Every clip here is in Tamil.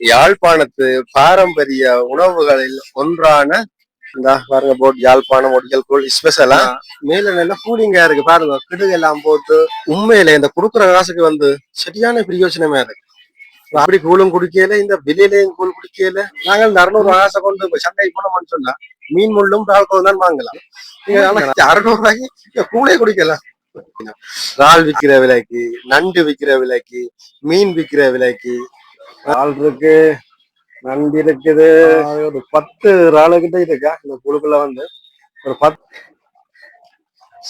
யாழ்ப்பாணத்து பாரம்பரிய உணவுகளில் ஒன்றான இந்த பாருங்க போட் யாழ்ப்பாணம் ஒடிக்கல் கூழ் ஸ்பெஷலா மேல நல்லா கூலிங்கா இருக்கு பாருங்க கிடுகு எல்லாம் போட்டு உண்மையில இந்த குடுக்குற காசுக்கு வந்து சரியான பிரயோஜனமா இருக்கு அப்படி கூழும் குடிக்கல இந்த வெளியிலையும் கூழ் குடிக்கல நாங்கள் இந்த அறுநூறு ஆசை கொண்டு சண்டை போனோம்னு சொன்னா மீன் முள்ளும் டால்கோவும் தான் வாங்கலாம் அறுநூறு ரூபாய்க்கு இந்த கூழே குடிக்கலாம் இறால் விக்கிற விலைக்கு நண்டு விக்கிற விலைக்கு மீன் விக்கிற விலைக்கு இறால் இருக்கு. நண்டு இருக்குது. ஒரு பத்து இறாலு கிட்ட இருக்கா? இந்த குழுக்குள்ள வந்து. ஒரு பத்து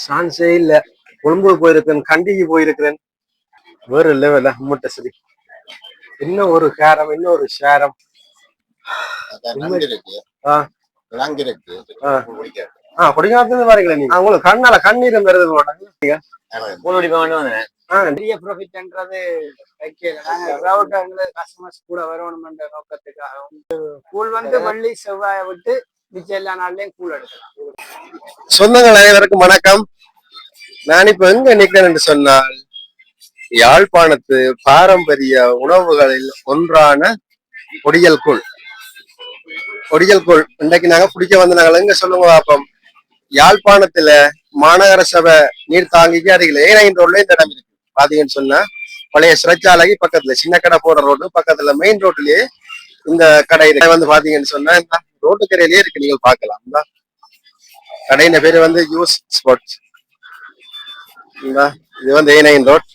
சான்ஸே இல்ல. கொழும்பு போயிருக்கேன் கண்டிக்கு போயிருக்கிறேன். வேற லெவல முட்டை சரி. இன்னும் ஒரு கேரம் இன்னும் ஒரு சேரம் உண்மை- இருக்கு. ஆ. விலங்கு இருக்கு. ஆ. குடிக்க. ஆ குடிக்காத்தது பாருங்களேன் நீங்க? உங்களுக்கு கண்ணால கண்ணீர் வருது போட்டாங்க பெரிய ப்ராஃபிட்ன்றது க்ரௌட் கஸ்டமர்ஸ் கூட வரணும்ன்ற நோக்கத்துக்காக கூழ் வந்து வெள்ளி செவ்வாயை விட்டு மிச்ச எல்லா நாள்லயும் கூழ் எடுக்கலாம். சொந்தங்கள் அனைவருக்கும் வணக்கம். நான் இப்ப எங்க நிக்கிறேன் என்று சொன்னால் யாழ்ப்பாணத்து பாரம்பரிய உணவுகளில் ஒன்றான ஒடியல் கூழ். ஒடியல் கூழ். இன்றைக்கு நாங்க பிடிக்க வந்து நாங்கள் எங்க சொல்லுங்க பாப்போம். யாழ்ப்பாணத்துல மாநகர சபை நீர் தாங்கிக்கு அருகில் ரோட்ல இந்த இடம் இருக்கு பாத்தீங்கன்னு சொன்னா பழைய சிறைச்சாலைக்கு பக்கத்துல சின்ன கடை போற ரோடு பக்கத்துல மெயின் ரோட்லயே இந்த கடை இருக்கு. வந்து பாத்தீங்கன்னு சொன்னா ரோட்டு கரையிலேயே இருக்கு. நீங்கள் பாக்கலாம் இந்த. கடையின் பேரு வந்து யூஸ் ஸ்போர்ட்ஸ் இது வந்து ஏ நைன் ரோட்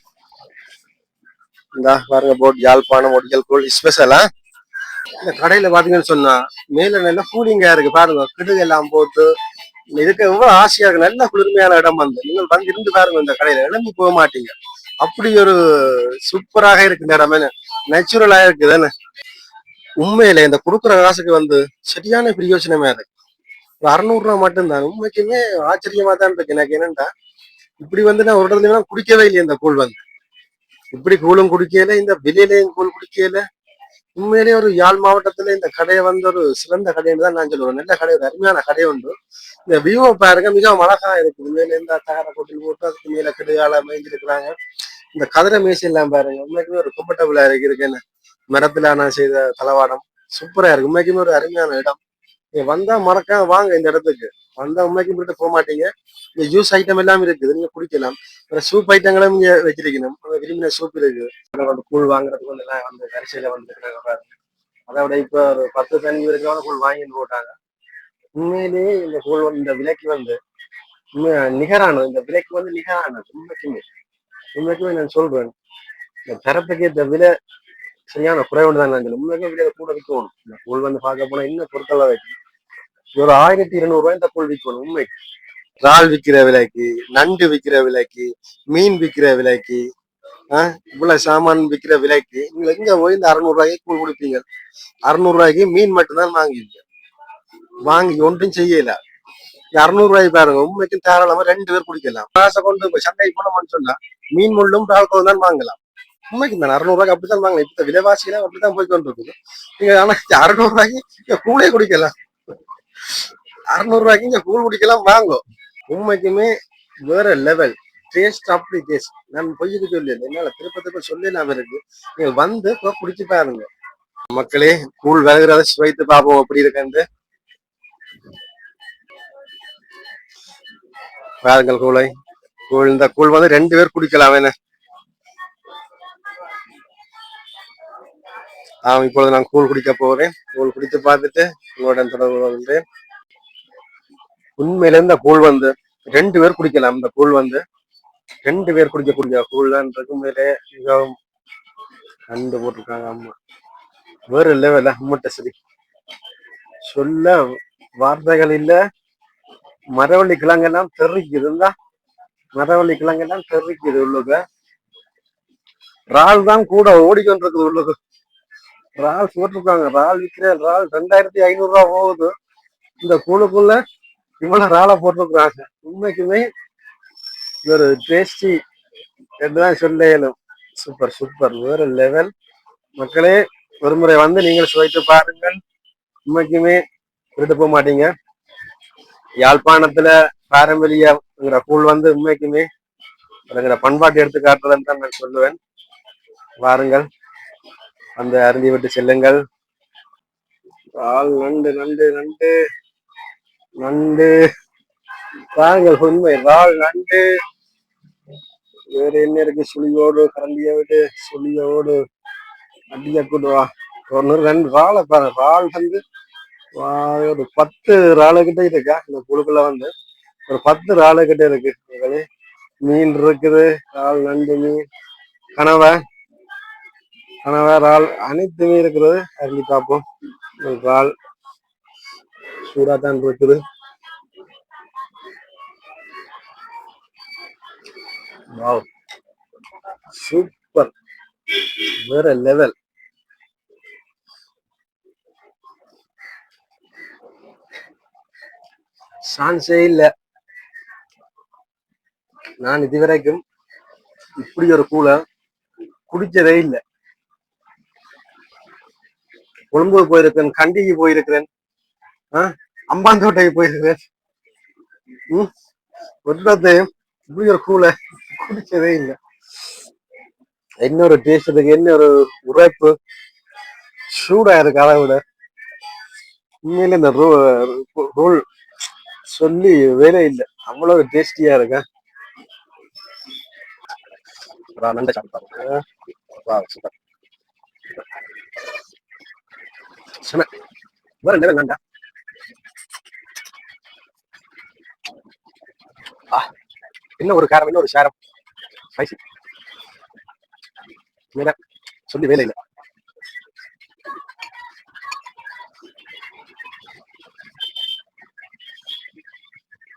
இந்த. பாருங்க போட் யாழ்ப்பாணம் ஒடிக்கல் கூழ் ஸ்பெஷலா இந்த கடையில பாத்தீங்கன்னு சொன்னா மேல நல்லா கூலிங்கா இருக்கு. பாருங்க கிடுகு எல்லாம் போட்டு இதுக்கு எவ்வளவு ஆசையா இருக்கு. நல்ல குளிர்மையான இடம் வந்து. நீங்கள் வந்து இருந்து பாருங்க இந்த கடையில. இழந்து போக மாட்டீங்க. அப்படி ஒரு சூப்பராக இருக்கு இந்த இடமே. நேச்சுரலா இருக்கு தானே? உண்மையில இந்த கொடுக்குற காசுக்கு வந்து சரியான பிரயோஜனமே இருக்கு ஒரு அறுநூறு ரூபா மட்டும்தான். உண்மைக்குமே ஆச்சரியமா தான் இருக்கு. எனக்கு என்னன்னா இப்படி வந்து நான் ஒரு இடத்துல குடிக்கவே இல்லையே இந்த கூழ் வந்து. இப்படி கூழும் குடிக்கல இந்த வெளியிலையும் கூழ் குடிக்கல. உண்மையிலேயே ஒரு யாழ் மாவட்டத்துல இந்த கடையை வந்து ஒரு சிறந்த கடைன்னு தான் நான் சொல்லுவேன். நல்ல கடை ஒரு அருமையான கடை உண்டு. இந்த வியூவை பாருங்க மிகவும் அழகா இருக்குது மேல இந்த தகர கொட்டில் போட்டு அதுக்கு மேல கிடுகால மேய்ஞ்சிருக்கிறாங்க இந்த கதிரை மேசி எல்லாம் பாருங்க. உண்மைக்குமே ஒரு கம்ஃபர்டபுளா இருக்கு இருக்குன்னு மரத்துல நான் செய்த தளவாடம் சூப்பரா இருக்கு. உண்மைக்குமே ஒரு அருமையான இடம். நீங்க வந்தா மறக்காம வாங்க இந்த இடத்துக்கு. வந்தா உண்மைக்கும் போட்டு போக மாட்டீங்க. இந்த ஜூஸ் ஐட்டம் எல்லாம் இருக்குது. நீங்க குடிக்கலாம். அப்புறம் சூப் ஐட்டங்களும் இங்க வச்சிருக்கணும். விரும்பின சூப் இருக்கு. கூழ் வாங்குறதுக்கு வந்து எல்லாம் வந்து வரிசையில வந்துருக்காங்க பாருங்க. அதை விட இப்ப ஒரு பத்து பதினஞ்சு வரைக்கும் கூழ் வாங்கிட்டு போட்டாங்க? உண்மையிலேயே இந்த கூழ் வந்து இந்த விலைக்கு வந்து உண்மை நிகரானது. இந்த விலைக்கு வந்து நிகரானது உண்மைக்குமே. உண்மைக்குமே நான் சொல்றேன் இந்த தரப்புக்கு இந்த விலை சரியான குறைவுன்னு தான் நான் சொல்லுவேன் உண்மைக்குமே விலையை கூட விற்கணும். இந்த கூழ் வந்து பார்க்க போனா இன்னும் பொருட்கள் வைக்கும் ஒரு ஆயிரத்தி இருநூறு ரூபாய் இந்த கூழ் விற்கணும் உண்மைக்கு. இறால் விக்கிற விலைக்கு நண்டு விக்கிற விலைக்கு மீன் விக்கிற விலைக்கு ஆஹ் இவ்வளவு சாமான் விக்கிற விலைக்கு நீங்கள் எங்க போய் இந்த அறுநூறுவாய்க்கு கூழ் கொடுப்பீங்க? அறுநூறுவாய்க்கு மீன் மட்டும்தான் வாங்குவீங்க. வாங்கி ஒன்றும் செய்யல. இரநூறுவாய் பாருங்க. உண்மைக்கும் தேவையில்லாம ரெண்டு பேர் குடிக்கலாம். காசை கொண்டு போய் சந்தைக்கு போனோம்னு சொன்னா மீன் முள்ளும் டால்கோவும் தான் வாங்கலாம். உண்மைக்கு தான்? அறுநூறுவாய்க்கு அப்படித்தான் வாங்கலாம். இப்ப விலைவாசியில அப்படித்தான் போய் கொண்டு இருக்குது நீங்க ஆனா அறுநூறு ரூபாய்க்கு இங்க கூழே குடிக்கலாம். அறுநூறுவாய்க்கு இங்க கூழ் குடிக்கலாம் வாங்கும் உண்மைக்குமே வேற லெவல் டேஸ்ட் அப்படி டேஸ்ட் நான் பொய்யுக்கு சொல்லி என்னால திருப்பத்துக்கு சொல்லி நான் இருக்கு. நீங்க வந்து குடிச்சு பாருங்க. மக்களே கூழ் விலகிறத சுவைத்து பார்ப்போம். அப்படி இருக்குன்னு பாருங்கள் கூழை. கூழ் இந்த கூழ் வந்து ரெண்டு பேர் குடிக்கலாம் என்ன ஆஹ் இப்பொழுது நான் கூழ் குடிக்க போறேன் கூழ் குடித்து பார்த்துட்டு உங்களுடன் தொடர்பு கொள்கிறேன். உண்மையில இந்த கூழ் வந்து ரெண்டு பேர் குடிக்கலாம் இந்த கூழ் வந்து ரெண்டு பேர் குடிக்கக்கூடிய கூழ் தான் உண்மையிலே மிகவும் கண்டு போட்டிருக்காங்க அம்மா. வேற லெவல அம்மட்ட சரி. சொல்ல வார்த்தைகள் இல்ல. மரவள்ளி கிழங்கெல்லாம் தெரிக்குது இருந்தா மரவள்ளி கிழங்கெல்லாம் தெரிக்குது உள்ளுக இறால் தான் கூட ஓடிக்கொண்டிருக்குது உள்ளுக்கு. இறால் போட்டிருக்காங்க ரால் விற்கிறேன் இறால் ரெண்டாயிரத்தி ஐநூறு ரூபா போகுது. இந்த கூழுக்குள்ள இவ்வளவு ராலை போட்டிருக்கிறாங்க. உண்மைக்குமே ஒரு டேஸ்டி என்றுதான் சொல்ல இயலும் சூப்பர் சூப்பர் வேற லெவல் மக்களே ஒரு முறை வந்து நீங்கள் சுவைத்து பாருங்கள். உண்மைக்குமே விட்டு போக மாட்டீங்க யாழ்ப்பாணத்துல பாரம்பரியங்கிற கூழ் வந்து உண்மைக்குமே என்கிற பண்பாட்டு எடுத்து காட்டுறதுன்னு தான் நான் சொல்லுவேன். வாருங்கள். அந்த அருந்தி விட்டு செல்லுங்கள். இறால் நண்டு நண்டு நண்டு நண்டு. பாருங்கள் உண்மை. இறால் நண்டு. வேற என்ன இருக்கு? சுழியோடு கரண்டிய விட்டு சுழியோடு அடிய கூடுவா தொண்ணூறு நண்டு இறாலை பாரு இறால் வந்து ஒரு பத்து இறாலு கிட்ட இருக்கா? இந்த குழுக்குள்ள வந்து. ஒரு பத்து இறாலு கிட்ட இருக்கு மீன் இருக்குது. இறால் நண்டு மீன். கனவை? கனவை இறால் அனைத்துமே இருக்கிறது. அருளி பார்ப்போம். ஒரு இறால் சூடா தான் இருக்குது. வாவ். சூப்பர். வேற லெவல். சான்ஸே இல்ல. நான் இதுவரைக்கும் இப்படி ஒரு கூலை குடிச்சதே இல்ல. கொழும்பு போயிருக்கேன் கண்டிக்கு போயிருக்கிறேன். அம்பாந்தோட்டைக்கு போயிருக்கிறேன். ம் ஒன்றத்தையும் இப்படி ஒரு கூலை குடிச்சதே இல்லை. ஒரு டேஸ்டுக்கு என்ன ஒரு உரைப்பு? சூடா இருக்கு அதை விட. உண்மையில இந்த ரோல் சொல்லி வேலை இல்லை. அவ்வளவு டேஸ்டியா இருக்கா? அப்புறம் நண்டை சாப்பிட்டாங்க செம. வேற லெவல் நண்டா? ஆ என்ன ஒரு காரம் என்ன ஒரு சாரம். ஸ்பைசி வேற சொல்லி வேலை இல்லை.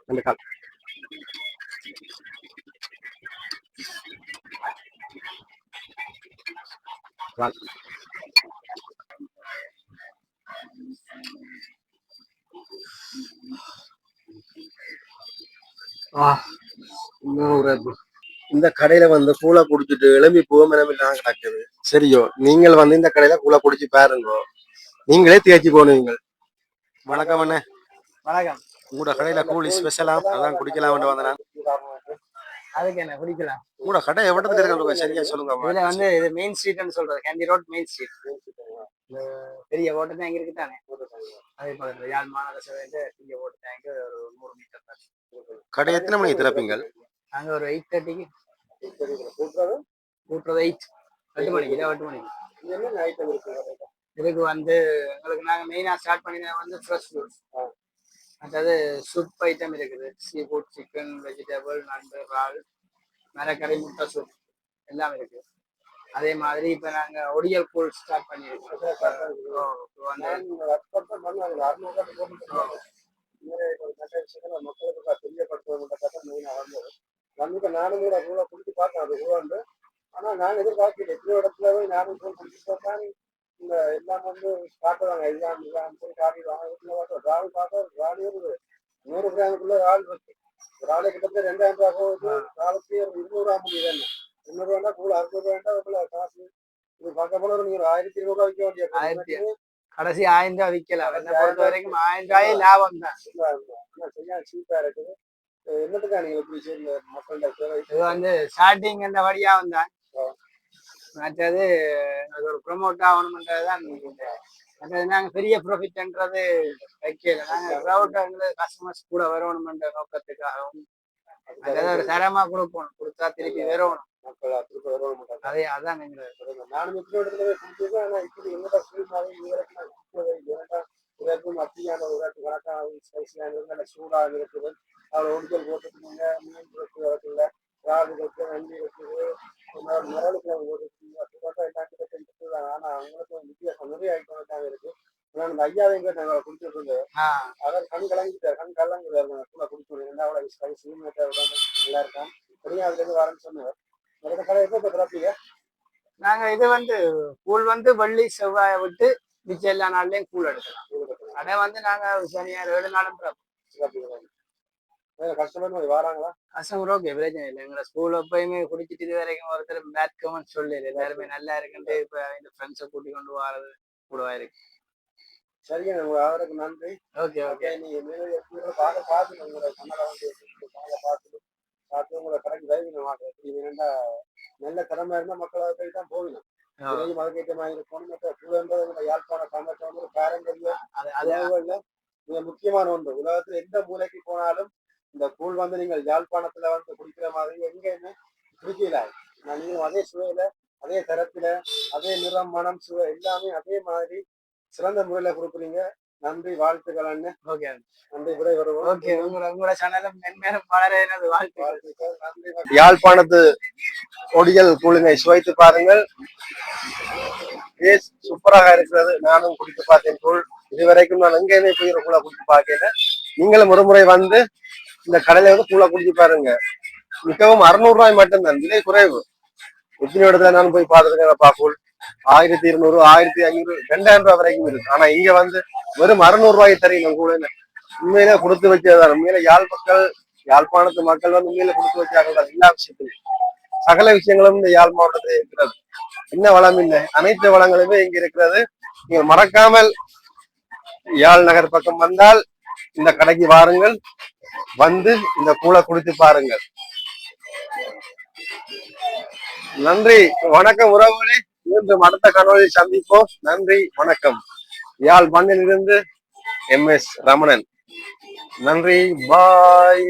அந்த கால். கால். ஒரு இந்த கடையில வந்து கூலை குடிச்சிட்டு எலும்பி போகமெல்லாம் கிடக்குது சரியோ நீங்கள் வந்து இந்த கடையில கூலை குடிச்சு பாருங்க. நீங்களே தேய்ச்சி போனீங்க. வணக்கம் அண்ணே. வணக்கம். உங்களோட கடையில கூலி ஸ்பெஷலா அதான் குடிக்கலாம்னு வந்தேன். அதுக்கு என்ன குடிக்கலாம். உங்களோட கடை எவ்வளவு இருக்க சரியா சொல்லுங்க இதுல வந்து இது மெயின் ஸ்ட்ரீட்னு சொல்றது கேண்டி ரோட் மெயின் ஸ்ட்ரீட் பெரிய ஓட்ட டேங்க் இருக்கு தானே அதே பக்கத்துல யாழ் மாநகர சபை பெரிய ஓட்ட டேங்க் ஒரு நூறு மீட்டர் தான். கடை எத்தனை மணிக்கு திறப்பீங்க? நாங்க ஒரு எயிட் தேர்ட்டிக்கு கூட்டுறது எயிட் எட்டு மணிக்கு இல்லை எட்டு மணிக்கு. இதுக்கு வந்து எங்களுக்கு நாங்க மெயினா ஸ்டார்ட் பண்ணினது வந்து ஃப்ரெஷ் ஃபுட் மற்றது சூப் ஐட்டம் இருக்குது. சீ ஃபுட் சிக்கன் வெஜிடபிள் நண்டு இறால் மரக்கறி முட்டை சூப் எல்லாம் இருக்கு. அதே மாதிரி இப்ப நாங்க ஒடியல் கூழ் ஸ்டார்ட் பண்ணியிருக்கோம். இப்ப வந்து வந்து நானும் கூட கூட குடிச்சு பார்த்தேன். அது கூட வந்து. ஆனா நான் எதிர்பார்க்கல. எத்தனையோ இடத்துல போய் நானும் குடிச்சு இந்த எல்லாம் வந்து காட்டுவாங்க எல்லாம் எல்லாம் போய் காட்டிடுவாங்க வீட்டுல பார்த்தா ரால் பார்த்தா ரால் ஒரு நூறு கிராமுக்குள்ள ரால் இருக்கு. ராலை கிட்டத்தட்ட ரெண்டாயிரம் ரூபாய் போகுது ராலுக்கு ஒரு இருநூறு ரூபா முடியுது இருநூறு ரூபா கூட அறுநூறு உள்ள காசு. இது பார்க்க போல ஒரு நீங்க ஆயிரத்தி இருநூறு ரூபாய் விற்க வேண்டிய ஆயிரத்தி கடைசி ஆயிரம் ரூபாய் விற்கலாம் என்ன பொறுத்த வரைக்கும் ஆயிரம் ரூபாயே லாபம் தான். சரியா சீப்பா இருக்குது. என்னத்துக்கா நீங்க சரி மக்கள்கிட்ட இது வந்து ஸ்டார்டிங் அந்த வழியா வந்தான் மற்றது அது ஒரு ப்ரொமோட் ஆகணும்ன்றது தான் மற்றது நாங்க பெரிய ப்ராஃபிட்ன்றது வைக்கல. நாங்க க்ரௌட் கஸ்டமர்ஸ் கூட வரணும்ன்ற நோக்கத்துக்காகவும் அதாவது ஒரு தரமா கொடுக்கணும். கொடுத்தா திருப்பி வரணும். அதே அதான் நானும் இதற்கும் மத்தியான ஒரு கணக்கான ஸ்பைசியான நல்ல சூடாக இருக்குது. அதில் ஒடிக்கல் போட்டுருக்கீங்க மீன் இருக்கு இடத்துல ராகு இருக்கு நண்டி இருக்குது மிரளுக்கு போட்டுருக்கீங்க அப்படி பார்த்தா எல்லாம் ஆனா அவங்களுக்கு வித்தியாசம் நிறைய ஐட்டம் இருக்கு நான் இந்த ஐயாவையும் நாங்கள் குடிச்சிட்டு இருந்தோம் ஆஹ் அவர் கண் கலங்கிட்டார் கண் கலங்குறாரு கூட குடிக்கணும் ரெண்டாவது ஸ்பைசி நல்லா இருக்கான் சரியா அதுல இருந்து வரேன்னு சொன்னார் அந்த கடை எப்போ திறப்பீங்க நாங்க இது வந்து கூழ் வந்து வெள்ளி செவ்வாயை விட்டு மிச்சம் எல்லா நாள்லயும் கூழ் எடுக்கலாம் அதை வந்து நாங்க சனியார் ஏழு நாளும் பிறப்போம். கஸ்டமர் வராங்களா? கஸ்டமர் ஓகே பிரச்சனை இல்லை. எங்களை ஸ்கூல் எப்பயுமே குடிச்சிட்டு இது வரைக்கும் ஒருத்தர் பேட் கமெண்ட் சொல்லல. எல்லாருமே நல்லா இருக்குன்ட்டு இப்ப இந்த ஃப்ரெண்ட்ஸை கூட்டி கொண்டு வரது கூடவா இருக்கு சரிங்க உங்க ஆதரவுக்கு நன்றி. ஓகே ஓகே நீங்க பார்க்க பார்த்து உங்களோட கன்னடா வந்து பார்த்து உங்களை கரெக்ட் டிரைவிங் வாங்க. எப்படி வேணுண்டா நல்ல திறமை இருந்தா மக்களை போய் தான் போகணும். அதுக்கேற்ற மாதிரி இருக்கணும் மற்ற நம்ம யாழ்ப்பாண ஒரு பாரம்பரிய அது அது மிக முக்கியமான ஒன்று. உலகத்துல எந்த மூலைக்கு போனாலும் வந்து நீங்கள் யாழ்ப்பாணத்துல வந்து குடிக்கிற மாதிரி எங்கேயுமே குடிக்கல? நான் நீங்களும் அதே சுவையில அதே தரத்துல அதே நிறம் மனம் சுவை எல்லாமே அதே மாதிரி சிறந்த முறையில கொடுக்குறீங்க. நன்றி வாழ்த்துக்கள் அண்ணன் ஓகே நன்றி விடைபெறுவோம். ஓகே உங்களோட உங்களோட சேனலும் மென்மேலும் வளர எனது வாழ்த்துக்கள் யாழ்ப்பாணத்து கொடிகள் கூழுங்கை சுவைத்து பாருங்கள். சூப்பராக இருக்கிறது. நானும் குடித்து பார்த்தேன் கூழ் இதுவரைக்கும் நான் எங்கேயுமே போய் கூழ குடித்து பார்க்கல. நீங்களும் ஒரு முறை வந்து இந்த கடையில வந்து கூழ குடிச்சு பாருங்க. மிகவும் அறுநூறு ரூபாய் மட்டும்தான். விலை குறைவு. எத்தனை இடத்துல நான் போய் பார்த்துருக்கேன்ப்பா கூழ் ஆயிரத்தி இருநூறு ஆயிரத்தி ஐநூறு ரெண்டாயிரம் ரூபாய் வரைக்கும் இருக்கு. ஆனா இங்க வந்து வெறும் அறுநூறு ரூபாய் தரையும் கூட உண்மையில கொடுத்து வச்சதுதான். உண்மையில யாழ் மக்கள் யாழ்ப்பாணத்து மக்கள் வந்து உண்மையில கொடுத்து வச்சாங்க எல்லா விஷயத்திலும். சகல விஷயங்களும் இந்த யாழ் மாவட்டத்தில் இருக்கிறது. என்ன வளம் இல்லை அனைத்து வளங்களுமே இங்க இருக்கிறது. நீங்கள் மறக்காமல் யாழ் நகர் பக்கம் வந்தால் இந்த கடைக்கு வாருங்கள். வந்து இந்த கூளை குடித்து பாருங்கள். நன்றி. வணக்கம் உறவுகளே. மீண்டும் அடுத்த கனவை சந்திப்போம். நன்றி. வணக்கம். யாழ் மண்ணிலிருந்து எம் எஸ் ரமணன். நன்றி. பாய்.